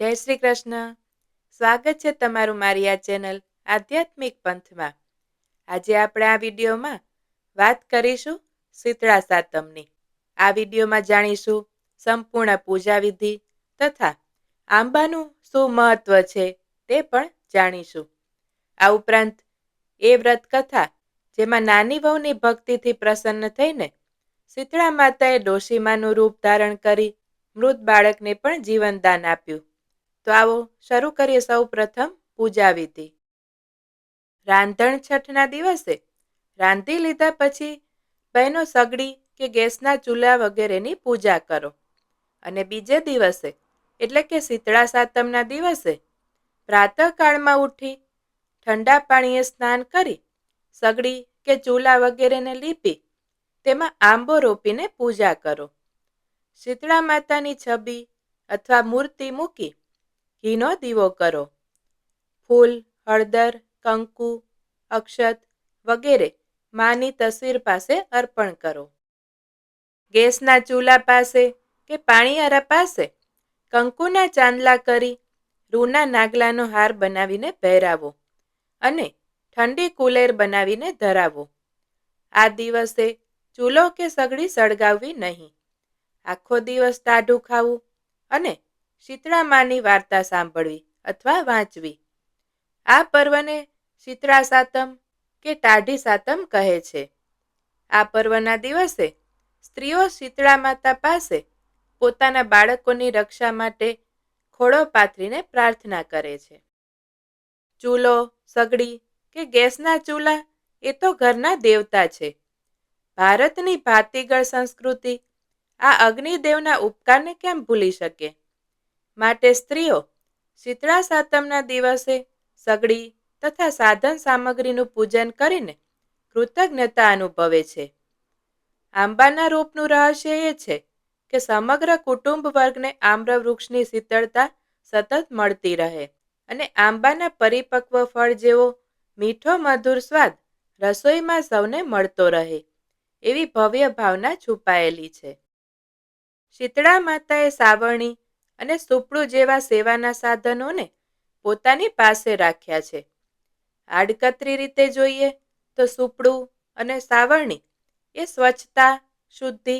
જય શ્રી કૃષ્ણ. સ્વાગત છે તમારું મારી આ ચેનલ આધ્યાત્મિક પંથમાં. આજે આપણે આ વિડીયોમાં વાત કરીશું શીતળા સાતમની. આ વિડીયોમાં જાણીશું સંપૂર્ણ પૂજા વિધિ તથા આંબાનું શું મહત્વ છે તે પણ જાણીશું. આ ઉપરાંત એ વ્રત કથા જેમાં નાની વહુની ભક્તિથી પ્રસન્ન થઈને શીતળા માતાએ ડોશીમાનું રૂપ ધારણ કરી મૃત બાળકને પણ જીવનદાન આપ્યું. તો આવો શરૂ કરીએ સૌ પ્રથમ પૂજા વિધિ. રાંધણ છઠના દિવસે રાંધી લીધા પછી બહેનો સગડી કે ગેસના ચૂલા વગેરેની પૂજા કરો. અને બીજે દિવસે, એટલે કે શીતળા સાતમના દિવસે પ્રાતઃકાળમાં ઉઠી ઠંડા પાણીએ સ્નાન કરી સગડી કે ચૂલા વગેરેને લીપી તેમાં આંબો રોપીને પૂજા કરો. શીતળા માતાની છબી અથવા મૂર્તિ મૂકી ઘીનો દીવો કરો. ફૂલ, હળદર, કંકુ, અક્ષત વગેરે માની તસવીર પાસે અર્પણ કરો. ગેસના ચૂલા પાસે કે પાણીયારા પાસે? કંકુના ચાંદલા કરી રૂના નાગલાનો હાર બનાવીને પહેરાવો અને ઠંડી કુલેર બનાવીને ધરાવો. આ દિવસે ચૂલો કે સગડી સળગાવવી નહીં. આખો દિવસ ટાઢું ખાવું અને શીતળા માની વાર્તા સાંભળવી અથવા વાંચવી. આ પર્વને શીતળા સાતમ કે ટાઢી સાતમ કહે છે. આ પર્વના દિવસે સ્ત્રીઓ શીતળા માતા પાસે પોતાના બાળકોની રક્ષા માટે ખોળો પાથરીને પ્રાર્થના કરે છે. ચૂલો, સગડી કે ગેસના ચૂલા એ તો ઘરના દેવતા છે. ભારતની ભાતીગળ સંસ્કૃતિ આ અગ્નિદેવના ઉપકારને કેમ ભૂલી શકે? માટે સ્ત્રીઓ શીતળા સાતમના દિવસે સગડી તથા સાધન સામગ્રીનું પૂજન કરીને કૃતજ્ઞતા અનુભવે છે. આંબાના રૂપનું રહસ્ય એ છે કે સમગ્ર કુટુંબ વર્ગને આમ્રવૃક્ષની શીતળતા સતત મળતી રહે અને આંબાના પરિપક્વ ફળ જેવો મીઠો મધુર સ્વાદ રસોઈમાં સૌને મળતો રહે એવી ભવ્ય ભાવના છુપાયેલી છે. શીતળા માતાએ સાવરણી અને સુપડું જેવા સેવાના સાધનોને પોતાની પાસે રાખ્યા છે. આડકતરી રીતે જોઈએ તો સુપડું અને સાવરણી એ સ્વચ્છતા, શુદ્ધિ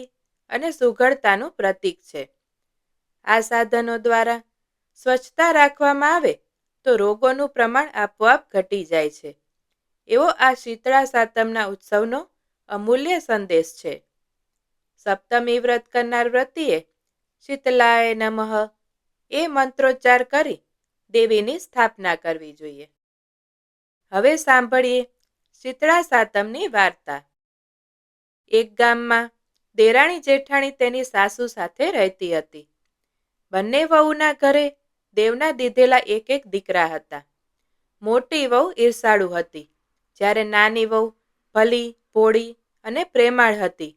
અને સુઘડતાનું પ્રતીક છે. આ સાધનો દ્વારા સ્વચ્છતા રાખવામાં આવે તો રોગોનું પ્રમાણ આપોઆપ ઘટી જાય છે. એવો આ શીતળા સાતમના ઉત્સવનો અમૂલ્ય સંદેશ છે. સપ્તમી વ્રત કરનાર વ્રતિએ શીતલાય નમઃ. એ મંત્રોચ્ચાર કરી દેવીની સ્થાપના કરવી જોઈએ. હવે સાંભળીએ શીતળા સાતમની વાર્તા. એક ગામમાં દેરાણી જેઠાણી તેની સાસુ સાથે રહેતી હતી. બંને વહુના ઘરે દેવના દીધેલા એક એક દીકરા હતા. મોટી વહુ ઈર્ષાળુ હતી. જ્યારે નાની વહુ ભલી, ભોળી અને પ્રેમાળ હતી.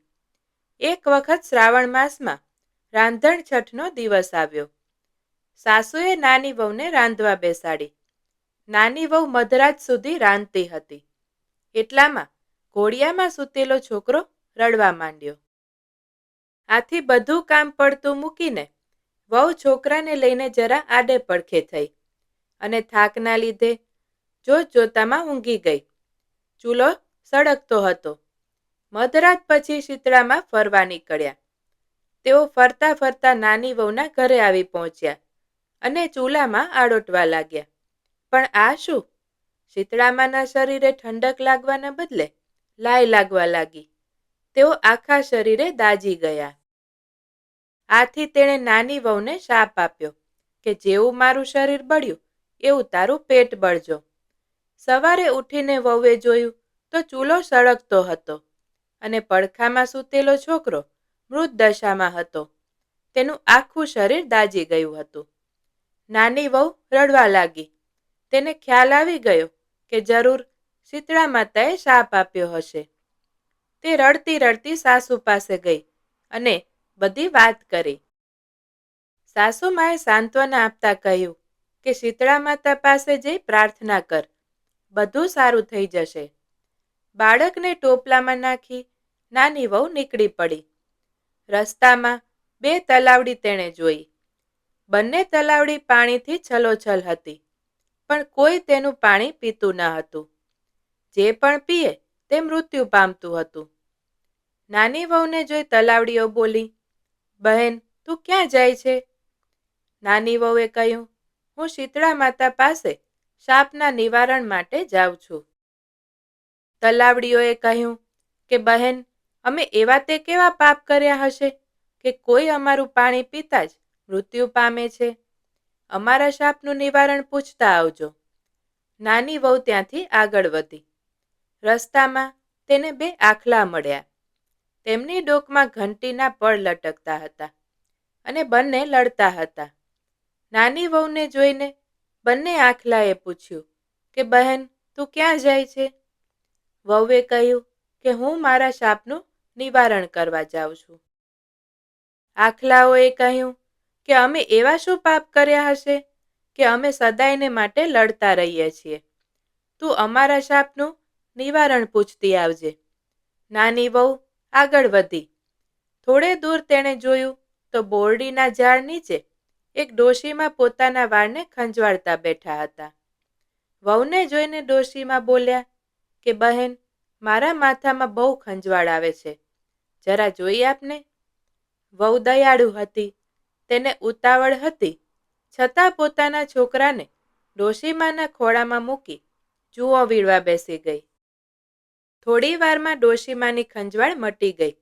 એક વખત શ્રાવણ માસમાં રાંધણ છઠનો દિવસ આવ્યો. સાસુએ નાની વહુને રાંધવા બેસાડી. નાની વહુ મધરાત સુધી રાંધતી હતી. એટલામાં ઘોડિયામાં સૂતેલો છોકરો રડવા માંડ્યો. આથી બધું કામ પડતું મૂકીને વહુ છોકરાને લઈને જરા આડે પડખે થઈ અને થાકના લીધે જોત જોતામાં ઊંઘી ગઈ. ચૂલો સળગતો હતો. મધરાત પછી શીતળામાં ફરવા નીકળ્યા. તેઓ ફરતા ફરતા નાની વહુના ઘરે આવી પહોંચ્યા અને ચૂલામાં આડોટવા લાગ્યા. પણ આ શું? શીતળામાના શરીરે ઠંડક લાગવાના બદલે લાય લાગવા લાગી. તેઓ આખા શરીરે દાજી ગયા. આથી તેણે નાની વહુને શાપ આપ્યો કે, જેવું મારું શરીર બળ્યું, એવું તારું પેટ બળજો. સવારે ઉઠીને વહુએ જોયું તો ચૂલો સળગતો હતો અને પડખામાં સૂતેલો છોકરો મૃત દશામાં હતો. તેનું આખું શરીર દાજી ગયું હતું. નાની વહુ રડવા લાગી. તેને ખ્યાલ આવી ગયો કે જરૂર શીતળા માતાએ શાપ આપ્યો હશે. તે રડતી રડતી સાસુ પાસે ગઈ અને બધી વાત કરી. સાસુમાએ સાંત્વના આપતા કહ્યું કે શીતળા માતા પાસે જઈ પ્રાર્થના કર. બધું સારું થઈ જશે. બાળકને ટોપલામાં નાખી નાની વહુ નીકળી પડી. રસ્તામાં બે તલાવડી તેણે જોઈ. બંને તલાવડી પાણીથી છલોછલ હતી, પણ કોઈ તેનું પાણી પીતું ન હતું. જે પણ પીએ તે મૃત્યુ પામતું હતું. નાની વહુને જોઈ તલાવડીઓ બોલી, બહેન, તું ક્યાં જાય છે? નાની વહુએ કહ્યું, હું શીતળા માતા પાસે સાપના નિવારણ માટે જાઉં છું. તલાવડીઓએ કહ્યું કે, બહેન અમે એવા તે કેવા પાપ કર્યા હશે કે કોઈ અમારું પાણી પીતા જ મૃત્યુ પામે છે? અમારા શાપનું નિવારણ પૂછતા આવજો. નાની વહુ ત્યાંથી આગળ વધી. રસ્તામાં તેને બે આખલા મળ્યા. તેમની ડોકમાં ઘંટીના પળ લટકતા હતા અને બંને લડતા હતા. નાની વહુને જોઈને બંને આખલાએ પૂછ્યું કે, બહેન, તું ક્યાં જાય છે? વહુએ કહ્યું કે, હું મારા શાપનું નિવારણ કરવા જાઉં છું. આખલાઓએ કહ્યું, કે અમે એવા શું પાપ કર્યા હશે કે અમે સદાયને માટે લડતા રહીએ છીએ. તું અમારા શાપનું નિવારણ પૂછતી આવજે. નાની વહુ, આગળ વધી. થોડે દૂર તેણે જોયું તો બોરડીના ઝાડ નીચે એક ડોશીમાં પોતાના વાળને ખંજવાળતા બેઠા હતા. વહુને જોઈને ડોશીમાં બોલ્યા, કે બહેન, મારા માથામાં બહુ ખંજવાળ આવે છે. જરા જોઈ આપને? વહુ દયાળુ હતી, તેને ઉતાવળ હતી. છતાં પોતાના છોકરાને ડોશીમાના ખોળામાં મૂકી જુઓ વીળવા બેસી ગઈ. થોડી વારમાં ડોશીમાની ખંજવાળ મટી ગઈ.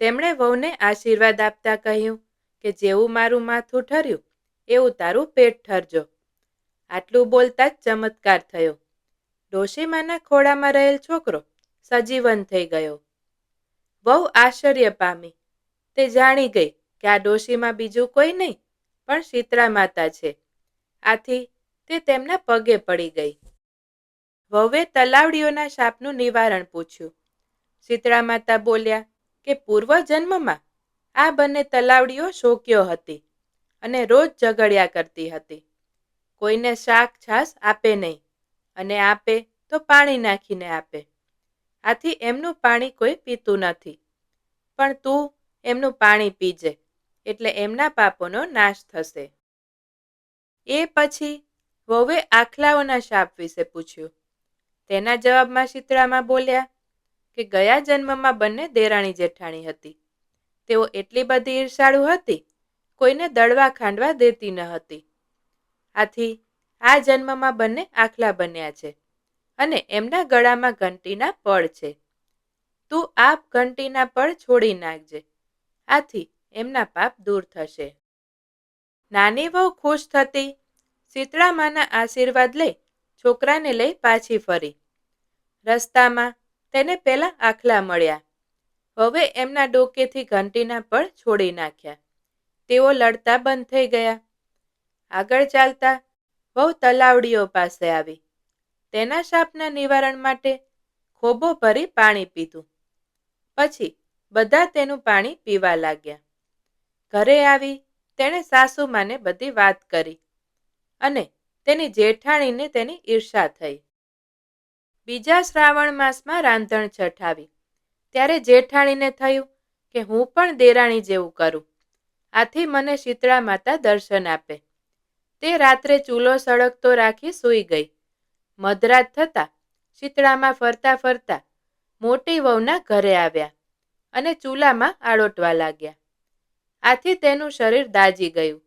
તેમણે વહુને આશીર્વાદ આપતા કહ્યું કે જેવું મારું માથું ઠર્યું, એવું તારું પેટ ઠરજો. આટલું બોલતા જ ચમત્કાર થયો. ડોશીમાના ખોળામાં રહેલ છોકરો સજીવન થઈ ગયો. વહુ આશ્ચર્ય પામી. તે જાણી ગઈ કે આ ડોશીમાં બીજું કોઈ નહીં, પણ શીતળા માતા છે. આથી તે તેમના પગે પડી ગઈ. વહુએ તલાવડીઓના શાપનું નિવારણ પૂછ્યું. શીતળા માતા બોલ્યા કે પૂર્વ જન્મમાં આ બંને તલાવડીઓ શોક્યો હતી અને રોજ ઝઘડ્યા કરતી હતી. કોઈને શાક છાશ આપે નહીં અને આપે તો પાણી નાખીને આપે. આથી એમનું પાણી કોઈ પીતું નથી. પણ તું એમનું પાણી પીજે, એટલે એમના પાપોનો નાશ થશે. એ પછી વહુએ આખલાઓના શાપ વિશે પૂછ્યું. તેના જવાબમાં શીતળામાં બોલ્યા કે ગયા જન્મમાં બંને દેરાણી જેઠાણી હતી. તેઓ એટલી બધી ઈર્ષાળુ હતી, કોઈને દળવા ખાંડવા દેતી ન હતી. આથી આ જન્મમાં બંને આખલા બન્યા છે. અને એમના ગળામાં ઘંટીના પળ છે. તું આ ઘંટીના પળ છોડી નાખજે. આથી એમના પાપ દૂર થશે. નાની વહુ ખુશ થતી શીતળામાના આશીર્વાદ લઈ છોકરાને લઈ પાછી ફરી. રસ્તામાં તેને પહેલા આખલા મળ્યા. હવે એમના ડોકેથી ઘંટીના પળ છોડી નાખ્યા. તેઓ લડતા બંધ થઈ ગયા. આગળ ચાલતા બહુ તલાવડીઓ પાસે આવી. તેના શાપના નિવારણ માટે ખોબો ભરી પાણી પીધું. પછી બધા તેનું પાણી પીવા લાગ્યા. ઘરે આવી તેણે સાસુમાને બધી વાત કરી અને તેની જેઠાણીને તેની ઈર્ષા થઈ. બીજા શ્રાવણ માસમાં રાંધણ છઠાવી. ત્યારે જેઠાણીને થયું કે હું પણ દેરાણી જેવું કરું. આથી મને શીતળા માતા દર્શન આપે. તે રાત્રે ચૂલો સળગતો રાખી સૂઈ ગઈ. મધરાત થતાં શીતળામાં ફરતા ફરતા મોટી વહુના ઘરે આવ્યા અને ચૂલામાં આળોટવા લાગ્યા. આથી તેનું શરીર દાજી ગયું.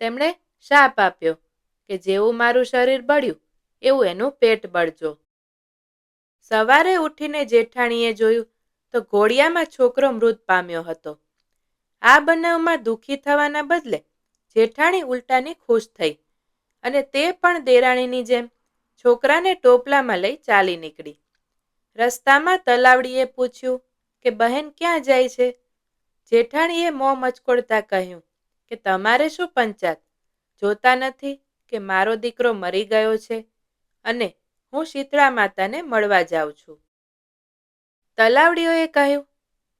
તેમણે શાપ આપ્યો કે જેવું મારું શરીર બળ્યું, એવું એનું પેટ બળજો. સવારે ઉઠીને જેઠાણીએ જોયું તો ઘોડિયામાં છોકરો મૃત પામ્યો હતો. આ બનાવમાં દુઃખી થવાના બદલે જેઠાણી ઉલટાની ખુશ થઈ અને તે પણ દેરાણીની જેમ છોકરાને ટોપલામાં લઈ ચાલી નીકળી. રસ્તામાં તલાવડીએ પૂછ્યું કે, બહેન, ક્યાં જાય છે? જેઠાણીએ મોં મચકોડતા કહ્યું કે, તમારે શું પંચાત જોતા નથી કે મારો દીકરો મરી ગયો છે અને હું શીતળા માતાને મળવા જાઉં છું. તલાવડીઓએ કહ્યું,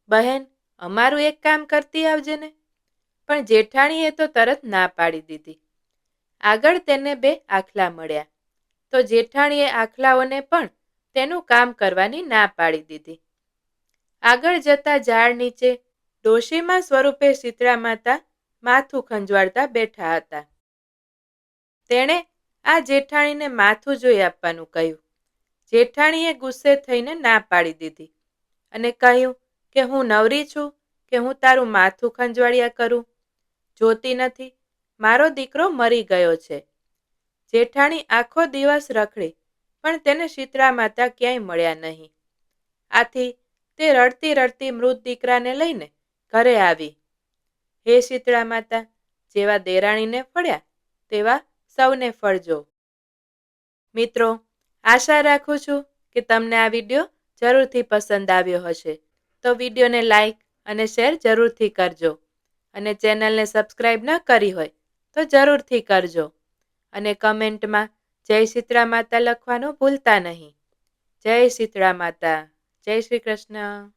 બહેન, અમારું એક કામ કરતી આવજે ને. પણ જેઠાણીએ તો તરત ના પાડી દીધી. આગળ તેને બે આખલા મળ્યા. તો જેઠાણીએ આખલાઓને પણ તેનું કામ કરવાની ના પાડી દીધી. આગળ જતા ઝાડ નીચે ડોશીમાં સ્વરૂપે શીતળા માતા માથું ખંજવાળતા બેઠા હતા. તેણે આ જેઠાણીને માથું જોઈ આપવાનું કહ્યું. જેઠાણીએ ગુસ્સે થઈને ના પાડી દીધી અને કહ્યું કે હું નવરી છું કે હું તારું માથું ખંજવાળ્યા કરું. જોતી નથી, મારો દીકરો મરી ગયો છે. જેઠાણી આખો દિવસ રખડી, પણ તેને શીતળા માતા ક્યાંય મળ્યા નહીં. આથી તે રડતી રડતી મૃત દીકરાને લઈને ઘરે આવી. હે શીતળા માતા, જેવા દેરાણીને ફળ્યા, તેવા સૌને ફળજો. મિત્રો, આશા રાખું છું કે તમને આ વીડિયો જરૂરથી પસંદ આવ્યો હશે. તો વિડીયોને લાઈક અને શેર જરૂરથી કરજો. અને ચેનલને સબસ્ક્રાઈબ ન કરી હોય, તો જરૂરથી કરજો. અને કમેન્ટમાં જય શીતળા માતા લખવાનું ભૂલતા નહીં. જય શીતળા માતા. જય શ્રી કૃષ્ણ.